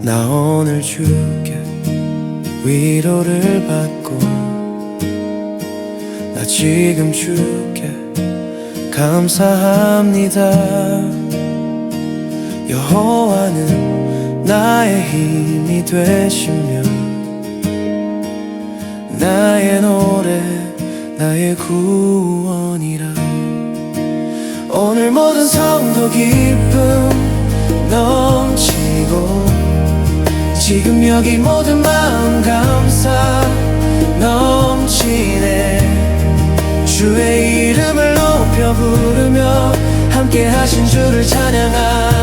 나 오늘 주께 위로를 받고 나 지금 주께 감사합니다. 여호와는 나의 힘이 되시며 나의 노래 나의 구원이라. 오늘 모든 성도 기쁨 넘치고 지금 여기 모든 마음 감사 넘치네. 주의 이름을 높여 부르며 함께 하신 주를 찬양하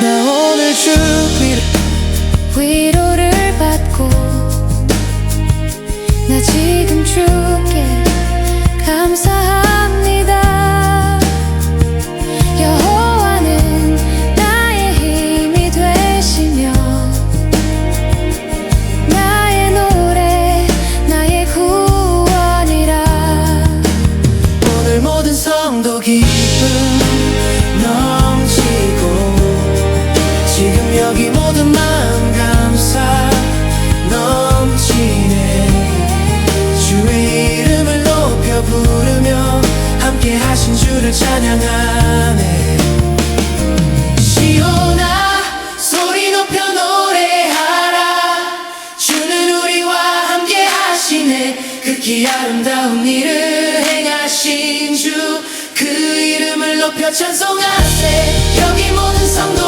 나 오늘 주 찬양하네. 시온아 소리 높여 노래하라. 주는 우리와 함께 하시네. 극히 아름다운 일을 행하신 주 그 이름을 높여 찬송하세. 여기 모든 성도